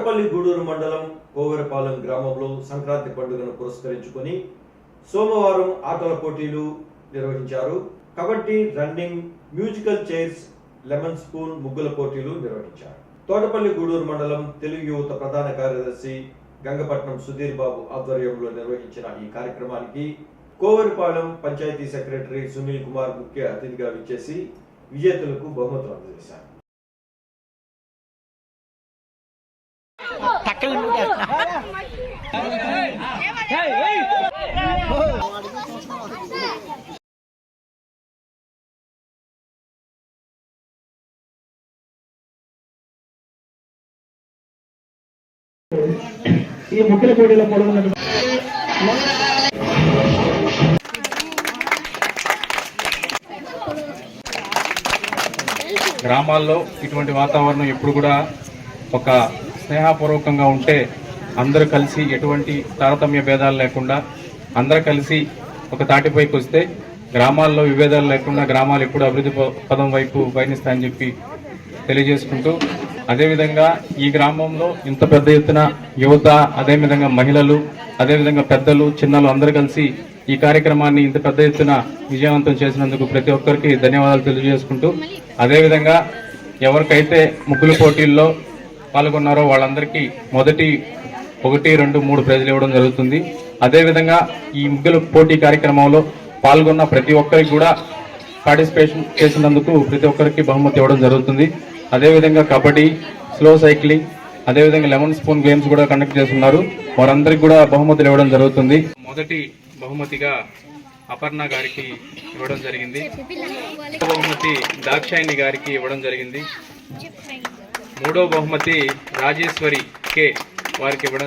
తోటపల్లి గూడూరు మండలం కోవెరపాలెం గ్రామంలో సంక్రాంతి పండుగను పురస్కరించుకొని సోమవారం ఆటల పోటీలు నిర్వహించారు. Kabaddi running musical chairs lemon spoon ముగ్గుల పోటీలు నిర్వహించారు. తోటపల్లి గూడూరు మండలం తెలుగు యువత ప్రధాన కార్యదర్శి గంగపట్నం సుధీర్ బాబు ఆధ్వర్యంలో నిర్వహించిన ఈ కార్యక్రమానికి కోవరిపాలెం పంచాయతీ సెక్రటరీ సునీల్ కుమార్ ముఖ్య అతిథిగా విచ్చేసి విజేతలకు బహుమతులు అందజేశారు. ఈ ముఖ్య పోటీలో పాల్గొన్నటువంటి గ్రామాల్లో ఇటువంటి వాతావరణం ఎప్పుడు కూడా ఒక స్నేహపూర్వకంగా ఉంటే అందరూ కలిసి ఎటువంటి తారతమ్య భేదాలు లేకుండా అందరూ కలిసి ఒక తాటిపైకి వస్తే గ్రామాల్లో విభేదాలు లేకుండా గ్రామాలు ఎప్పుడు అభివృద్ధి పదం వైపు పయనిస్తాయని చెప్పి తెలియజేసుకుంటూ అదేవిధంగా ఈ గ్రామంలో ఇంత పెద్ద ఎత్తున యువత అదేవిధంగా మహిళలు అదేవిధంగా పెద్దలు చిన్నలు అందరూ కలిసి ఈ కార్యక్రమాన్ని ఇంత పెద్ద ఎత్తున విజయవంతం చేసినందుకు ప్రతి ఒక్కరికి ధన్యవాదాలు తెలియజేసుకుంటూ అదేవిధంగా ఎవరికైతే ముగ్గుల పోటీల్లో పాల్గొన్నారో వాళ్ళందరికీ మొదటి ఒకటి రెండు మూడు ప్రైజులు ఇవ్వడం జరుగుతుంది. అదేవిధంగా ఈ ముగ్గుల పోటీ కార్యక్రమంలో పాల్గొన్న ప్రతి ఒక్కరికి కూడా పార్టిసిపేషన్ చేసినందుకు ప్రతి ఒక్కరికి బహుమతి ఇవ్వడం జరుగుతుంది. అదేవిధంగా కబడ్డీ స్లో సైక్లింగ్ అదేవిధంగా లెమన్ స్పూన్ గేమ్స్ కూడా కండక్ట్ చేస్తున్నారు. వారందరికి కూడా బహుమతులు ఇవ్వడం జరుగుతుంది. మొదటి బహుమతిగా అపర్ణ గారికి ఇవ్వడం జరిగింది. బహుమతి దాక్షాయిని గారికి ఇవ్వడం జరిగింది. మూడో బహుమతి రాజేశ్వరి కే వారికి ఇవ్వడం